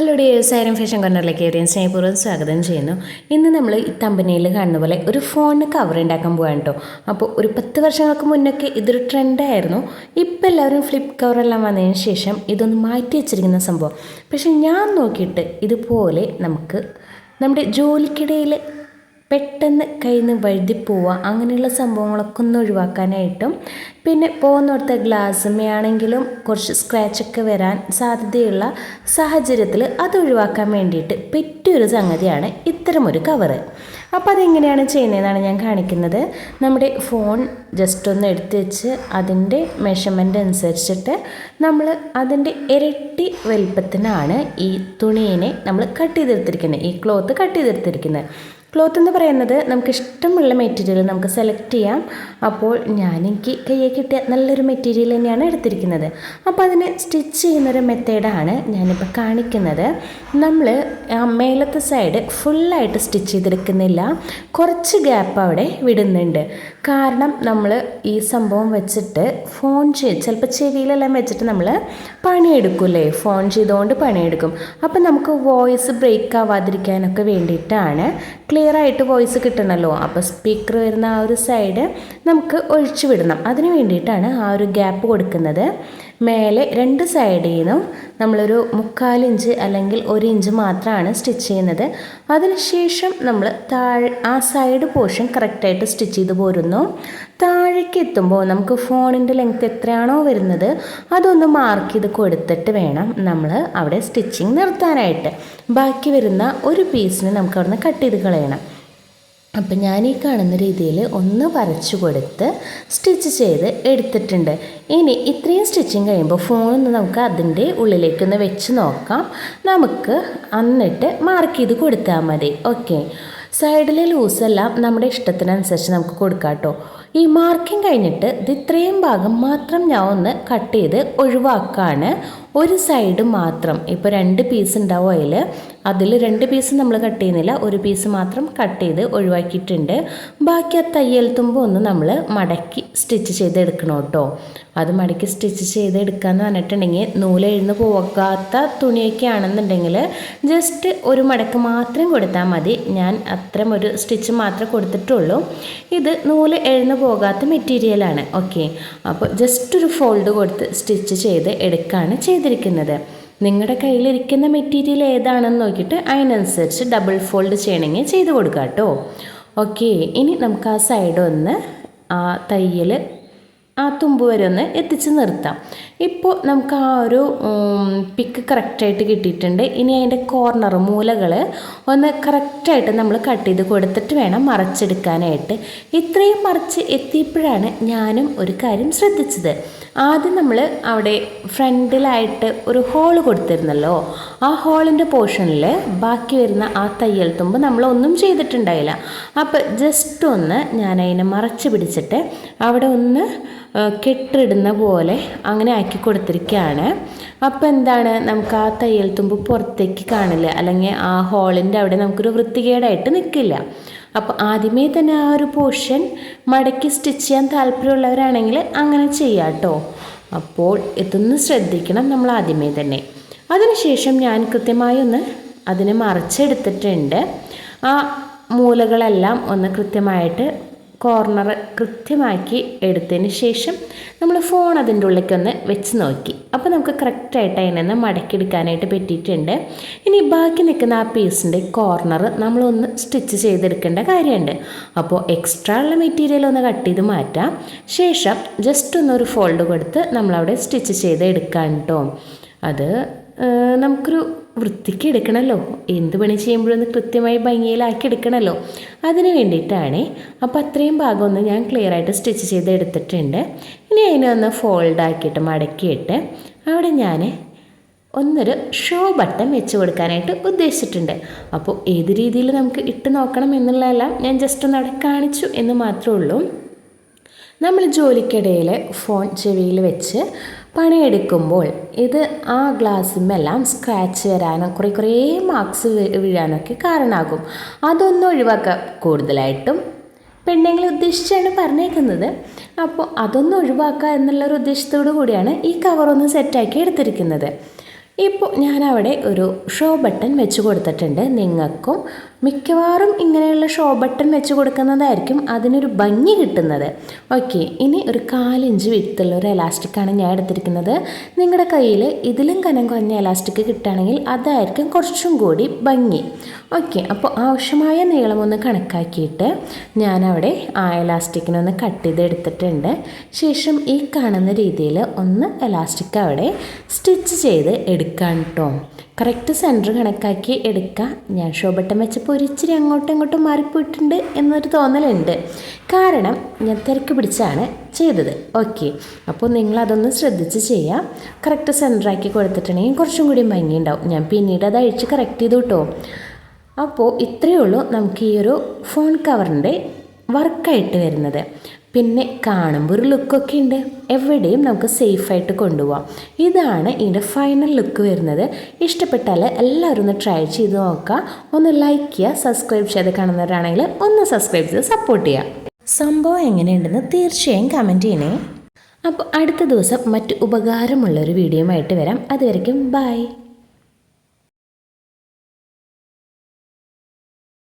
Hello dears ആയിരം fashion കോർണറിലേക്ക് എവരെയും സ്നേഹപൂർവം സ്വാഗതം ചെയ്യുന്നു. ഇന്ന് നമ്മൾ ഈ തമ്പനിയിൽ കാണുന്ന പോലെ ഒരു ഫോണിന് കവർ ഉണ്ടാക്കാൻ പോകാൻ കേട്ടോ അപ്പോൾ ഒരു പത്ത് വർഷങ്ങൾക്ക് മുന്നൊക്കെ ഇതൊരു ട്രെൻഡായിരുന്നു ഇപ്പം എല്ലാവരും ഫ്ലിപ്പ് കവറെല്ലാം വന്നതിന് ശേഷം ഇതൊന്ന് മാറ്റി വെച്ചിരിക്കുന്ന സംഭവം. പക്ഷേ ഞാൻ നോക്കിയിട്ട് ഇതുപോലെ നമുക്ക് നമ്മുടെ ജോലിക്കിടയിൽ പെട്ടെന്ന് കയ്യിൽ നിന്ന് വഴുതി പോവുക. അങ്ങനെയുള്ള സംഭവങ്ങളൊക്കെ ഒന്ന് ഒഴിവാക്കാനായിട്ടും. പിന്നെ പോകുന്നിടത്ത് ഗ്ലാസ്മയാണെങ്കിലും കുറച്ച് സ്ക്രാച്ചൊക്കെ വരാൻ സാധ്യതയുള്ള സാഹചര്യത്തിൽ അത് ഒഴിവാക്കാൻ വേണ്ടിയിട്ട് പറ്റിയൊരു സംഗതിയാണ് ഇത്തരമൊരു കവറ് അപ്പോൾ അതെങ്ങനെയാണ് ചെയ്യുന്നതെന്നാണ് ഞാൻ കാണിക്കുന്നത്. നമ്മുടെ ഫോൺ ജസ്റ്റ് ഒന്ന് എടുത്ത് വെച്ച് അതിന്റെ മെഷർമെന്റ് അനുസരിച്ചിട്ട് നമ്മൾ അതിന്റെ ഇരട്ടി വലിപ്പത്തിനാണ് ഈ തുണീനെ നമ്മൾ കട്ട് ചെയ്തെടുത്തിരിക്കുന്നത്. ഈ ക്ലോത്ത് കട്ട് ചെയ്തെടുത്തിരിക്കുന്നത്. ക്ലോത്ത് എന്ന് പറയുന്നത് നമുക്ക് ഇഷ്ടമുള്ള മെറ്റീരിയൽ നമുക്ക് സെലക്ട് ചെയ്യാം. അപ്പോൾ ഞാൻ എനിക്ക് കയ്യിൽ കിട്ടിയ നല്ലൊരു മെറ്റീരിയൽ തന്നെയാണ് എടുത്തിരിക്കുന്നത്. അപ്പോൾ അതിനെ സ്റ്റിച്ച് ചെയ്യുന്നൊരു മെത്തേഡാണ് ഞാനിപ്പോൾ കാണിക്കുന്നത്. നമ്മൾ മേലത്തെ സൈഡ് ഫുള്ളായിട്ട് സ്റ്റിച്ച് ചെയ്തെടുക്കുന്നില്ല. കുറച്ച് ഗ്യാപ്പ് അവിടെ വിടുന്നുണ്ട്. കാരണം നമ്മൾ ഈ സംഭവം വെച്ചിട്ട് ഫോൺ ചെയ്ത് ചിലപ്പോൾ ചെവിയിലെല്ലാം വെച്ചിട്ട് നമ്മൾ പണിയെടുക്കില്ലേ? ഫോൺ ചെയ്തുകൊണ്ട് പണിയെടുക്കും. അപ്പോൾ നമുക്ക് വോയിസ് ബ്രേക്ക് ആവാതിരിക്കാനൊക്കെ വേണ്ടിയിട്ടാണ് ക്ലിയർ ആയിട്ട് വോയിസ് കിട്ടണമല്ലോ അപ്പോൾ സ്പീക്കർ വരുന്ന ആ ഒരു സൈഡ് നമുക്ക് ഒഴിച്ചു വിടണം അതിന് വേണ്ടിയിട്ടാണ് ആ ഒരു ഗ്യാപ്പ് കൊടുക്കുന്നത്. മേലെ രണ്ട് സൈഡിൽ നിന്നും നമ്മളൊരു മുക്കാലിഞ്ച് അല്ലെങ്കിൽ ഒരു ഇഞ്ച് മാത്രമാണ് സ്റ്റിച്ച് ചെയ്യുന്നത്. അതിനുശേഷം നമ്മൾ താഴെ ആ സൈഡ് പോർഷൻ കറക്റ്റായിട്ട് സ്റ്റിച്ച് ചെയ്ത് പോരുന്നു. താഴേക്ക് എത്തുമ്പോൾ നമുക്ക് ഫോണിന്റെ ലെങ്ത് എത്രയാണോ വരുന്നത് അതൊന്ന് മാർക്ക് ചെയ്ത് കൊടുത്തിട്ട് വേണം നമ്മൾ അവിടെ സ്റ്റിച്ചിങ് നിർത്താനായിട്ട്. ബാക്കി വരുന്ന ഒരു പീസിന് നമുക്ക് അവിടുന്ന് കട്ട് ചെയ്ത് കളയണം. അപ്പം ഞാൻ ഈ കാണുന്ന രീതിയിൽ ഒന്ന് വരച്ചു കൊടുത്ത് സ്റ്റിച്ച് ചെയ്ത് എടുത്തിട്ടുണ്ട്. ഇനി ഇത്രയും സ്റ്റിച്ചിങ് കഴിയുമ്പോൾ ഫോണൊന്ന് നമുക്ക് അതിന്റെ ഉള്ളിലേക്കൊന്ന് വെച്ച് നോക്കാം. നമുക്ക് എന്നിട്ട് മാർക്ക് ചെയ്ത് കൊടുത്താൽ മതി. ഓക്കെ സൈഡിലെ ലൂസെല്ലാം നമ്മുടെ ഇഷ്ടത്തിനനുസരിച്ച് നമുക്ക് കൊടുക്കാം കേട്ടോ ഈ മാർക്കിംഗ് കഴിഞ്ഞിട്ട് ഇത് ഇത്രയും ഭാഗം മാത്രം ഞാൻ ഒന്ന് കട്ട് ചെയ്ത് ഒഴിവാക്കാണ്. ഒരു സൈഡ് മാത്രം. ഇപ്പോൾ രണ്ട് പീസ് ഉണ്ടാവും അതിൽ അതിൽ രണ്ട് പീസ് നമ്മൾ കട്ട് ചെയ്യുന്നില്ല. ഒരു പീസ് മാത്രം കട്ട് ചെയ്ത് ഒഴിവാക്കിയിട്ടുണ്ട്. ബാക്കി ആ തയ്യൽ തുമ്പ് ഒന്ന് നമ്മൾ മടക്കി സ്റ്റിച്ച് ചെയ്തെടുക്കണം കേട്ടോ. അത് മടക്കി സ്റ്റിച്ച് ചെയ്ത് എടുക്കാമെന്ന് പറഞ്ഞിട്ടുണ്ടെങ്കിൽ നൂലെഴുന്ന് പോകാത്ത തുണിയൊക്കെ ആണെന്നുണ്ടെങ്കിൽ ജസ്റ്റ് ഒരു മടക്ക് മാത്രം കൊടുത്താൽ മതി. ഞാൻ അത്തരം ഒരു സ്റ്റിച്ച് മാത്രമേ കൊടുത്തിട്ടുള്ളൂ. ഇത് നൂൽ എഴുന്ന് പോകാത്ത മെറ്റീരിയലാണ് ഓക്കെ അപ്പോൾ ജസ്റ്റ് ഒരു ഫോൾഡ് കൊടുത്ത് സ്റ്റിച്ച് ചെയ്ത് എടുക്കുകയാണ് ചെയ്തിരിക്കുന്നത്. നിങ്ങളുടെ കയ്യിലിരിക്കുന്ന മെറ്റീരിയൽ ഏതാണെന്ന് നോക്കിയിട്ട് അതിനനുസരിച്ച് ഡബിൾ ഫോൾഡ് ചെയ്യണമെങ്കിൽ ചെയ്ത് കൊടുക്കുക കേട്ടോ ഓക്കെ ഇനി നമുക്ക് ആ സൈഡ് ഒന്ന് ആ തയ്യൽ ആ തുമ്പ് വരെ ഒന്ന് എത്തിച്ച് നിർത്താം. ഇപ്പോൾ നമുക്ക് ആ ഒരു പിക്ക് കറക്റ്റായിട്ട് കിട്ടിയിട്ടുണ്ട്. ഇനി അതിന്റെ കോർണർ മൂലകൾ ഒന്ന് കറക്റ്റായിട്ട് നമ്മൾ കട്ട് ചെയ്ത് കൊടുത്തിട്ട് വേണം മറച്ചെടുക്കാനായിട്ട്. ഇത്രയും മറിച്ച് എത്തിയപ്പോഴാണ് ഞാനും ഒരു കാര്യം ശ്രദ്ധിച്ചത്. ആദ്യം നമ്മൾ അവിടെ ഫ്രണ്ടിലായിട്ട് ഒരു ഹോൾ കൊടുത്തിരുന്നല്ലോ. ആ ഹോളിന്റെ പോർഷനിൽ ബാക്കി വരുന്ന ആ തയ്യൽ തുമ്പ് നമ്മളൊന്നും ചെയ്തിട്ടുണ്ടായില്ല. അപ്പോൾ ജസ്റ്റ് ഒന്ന് ഞാൻ അതിനെ മറച്ച് പിടിച്ചിട്ട് അവിടെ ഒന്ന് കെട്ടിടുന്ന പോലെ അങ്ങനെ ആക്കി കൊടുത്തിരിക്കുകയാണ് അപ്പോൾ എന്താണ്? നമുക്ക് ആ തയ്യൽ തുമ്പ് പുറത്തേക്ക് കാണില്ല. അല്ലെങ്കിൽ ആ ഹോളിന്റെ അവിടെ നമുക്കൊരു വൃത്തികേടായിട്ട് നിൽക്കില്ല. അപ്പോൾ ആദ്യമേ തന്നെ ആ ഒരു പോർഷൻ മടക്കി സ്റ്റിച്ച് ചെയ്യാൻ താല്പര്യമുള്ളവരാണെങ്കിൽ അങ്ങനെ ചെയ്യാം കേട്ടോ. അപ്പോൾ ഇതൊന്ന് ശ്രദ്ധിക്കണം നമ്മൾ ആദ്യമേ തന്നെ. അതിനുശേഷം ഞാൻ കൃത്യമായി ഒന്ന് അതിനെ മറിച്ചെടുത്തിട്ടുണ്ട്. ആ മൂലകളെല്ലാം ഒന്ന് കൃത്യമായിട്ട് കോർണർ കൃത്യമാക്കി എടുത്തതിന് ശേഷം നമ്മൾ ഫോൺ അതിന്റെ ഉള്ളിലേക്കൊന്ന് വെച്ച് നോക്കി. അപ്പോൾ നമുക്ക് കറക്റ്റായിട്ട് അതിനൊന്ന് മടക്കിയെടുക്കാനായിട്ട് പറ്റിയിട്ടുണ്ട്. ഇനി ബാക്കി നിൽക്കുന്ന ആ പീസിന്റെ കോർണർ നമ്മളൊന്ന് സ്റ്റിച്ച് ചെയ്തെടുക്കേണ്ട കാര്യമുണ്ട്. അപ്പോൾ എക്സ്ട്രാ ഉള്ള മെറ്റീരിയൽ ഒന്ന് കട്ട് ചെയ്ത് മാറ്റാം. ശേഷം ജസ്റ്റ് ഒന്നൊരു ഫോൾഡ് കൊടുത്ത് നമ്മളവിടെ സ്റ്റിച്ച് ചെയ്ത് എടുക്കാം കേട്ടോ അത് നമുക്കൊരു വൃത്തിക്ക് എടുക്കണമല്ലോ എന്ത് പണി ചെയ്യുമ്പോഴൊന്ന് കൃത്യമായി ഭംഗിയിലാക്കി എടുക്കണമല്ലോ അതിന് വേണ്ടിയിട്ടാണ് അപ്പോൾ അത്രയും ഭാഗം ഒന്ന് ഞാൻ ക്ലിയർ ആയിട്ട് സ്റ്റിച്ച് ചെയ്ത് എടുത്തിട്ടുണ്ട്. ഇനി അതിനെ ഒന്ന് ഫോൾഡ് ആക്കിയിട്ട് മടക്കിയിട്ട് അവിടെ ഞാൻ ഒന്നൊരു ഷോ ബട്ടൺ വെച്ച് കൊടുക്കാനായിട്ട് ഉദ്ദേശിച്ചിട്ടുണ്ട്. അപ്പോൾ ഏത് രീതിയിൽ നമുക്ക് ഇട്ട് നോക്കണം എന്നുള്ളതെല്ലാം ഞാൻ ജസ്റ്റ് ഒന്ന് അവിടെ കാണിച്ചു എന്ന് മാത്രമേ ഉള്ളൂ. നമ്മൾ ജോലിക്കിടയിൽ ഫോൺ ചെവിയിൽ വെച്ച് പണിയെടുക്കുമ്പോൾ ഇത് ആ ഗ്ലാസ്സിമെല്ലാം സ്ക്രാച്ച് വരാനും കുറേ കുറേ മാർക്സ് വീഴാനൊക്കെ കാരണമാകും. അതൊന്നും ഒഴിവാക്കുക കൂടുതലായിട്ടും പെണ്ണുങ്ങളെ ഉദ്ദേശിച്ചാണ് പറഞ്ഞേക്കുന്നത്. അപ്പോൾ അതൊന്നും ഒഴിവാക്കുക എന്നുള്ളൊരു ഉദ്ദേശത്തോടു കൂടിയാണ് ഈ കവറൊന്ന് സെറ്റാക്കി എടുത്തിരിക്കുന്നത്. ഇപ്പോൾ ഞാനവിടെ ഒരു ഷോ ബട്ടൺ വെച്ച് കൊടുത്തിട്ടുണ്ട്. നിങ്ങൾക്കും മിക്കവാറും ഇങ്ങനെയുള്ള ഷോ ബട്ടൺ വെച്ച് കൊടുക്കുന്നതായിരിക്കും അതിനൊരു ഭംഗി കിട്ടുന്നത്. ഓക്കെ ഇനി ഒരു കാലിഞ്ച് വിട്ടുള്ള ഒരു എലാസ്റ്റിക്കാണ് ഞാൻ എടുത്തിരിക്കുന്നത്. നിങ്ങളുടെ കയ്യിൽ ഇതിലും കനം കുറഞ്ഞ എലാസ്റ്റിക് കിട്ടുകയാണെങ്കിൽ അതായിരിക്കും കുറച്ചും കൂടി ഭംഗി. ഓക്കെ അപ്പോൾ ആവശ്യമായ നീളമൊന്ന് കണക്കാക്കിയിട്ട് ഞാനവിടെ ആ എലാസ്റ്റിക്കിനൊന്ന് കട്ട് ചെയ്ത് എടുത്തിട്ടുണ്ട് ശേഷം ഈ കാണുന്ന രീതിയിൽ ഒന്ന് എലാസ്റ്റിക് അവിടെ സ്റ്റിച്ച് ചെയ്ത് എടുക്കാൻ കേട്ടോ കറക്റ്റ് സെന്റർ കണക്കാക്കി എടുക്കുക ഞാൻ ഷോ ബട്ടൺ വെച്ചപ്പോൾ ഒരു ഇച്ചിരി അങ്ങോട്ടും ഇങ്ങോട്ടും മാറിപ്പോയിട്ടുണ്ട് എന്നൊരു തോന്നലുണ്ട്. കാരണം ഞാൻ തിരക്ക് പിടിച്ചാണ് ചെയ്തത്. ഓക്കെ. അപ്പോൾ നിങ്ങളതൊന്ന് ശ്രദ്ധിച്ച് ചെയ്യുക കറക്റ്റ് സെന്ററാക്കി കൊടുത്തിട്ടുണ്ടെങ്കിൽ കുറച്ചും കൂടി ഭംഗിയുണ്ടാവും. ഞാൻ പിന്നീട് അത് അഴിച്ച് കറക്റ്റ് ചെയ്തു കേട്ടോ. അപ്പോൾ ഇത്രയേ ഉള്ളൂ നമുക്ക് ഈ ഒരു ഫോൺ കവറിന്റെ വർക്കായിട്ട് വരുന്നത്. പിന്നെ കാണുമ്പോൾ ഒരു ലുക്കൊക്കെ ഉണ്ട്. എവിടെയും നമുക്ക് സേഫായിട്ട് കൊണ്ടുപോകാം ഇതാണ് ഇതിന്റെ ഫൈനൽ ലുക്ക് വരുന്നത്. ഇഷ്ടപ്പെട്ടാൽ എല്ലാവരും ഒന്ന് ട്രൈ ചെയ്ത് നോക്കുക. ഒന്ന് ലൈക്ക് ചെയ്യുക സബ്സ്ക്രൈബ് ചെയ്ത് കാണുന്നവരാണെങ്കിൽ ഒന്ന് സബ്സ്ക്രൈബ് ചെയ്ത് സപ്പോർട്ട് ചെയ്യുക. സംഭവം എങ്ങനെയുണ്ടെന്ന് തീർച്ചയായും കമന്റ് ചെയ്യണേ. അപ്പോൾ അടുത്ത ദിവസം മറ്റ് ഉപകാരമുള്ള ഒരു ആയിട്ട് വരാം. അതുവരെയ്ക്കും ബൈ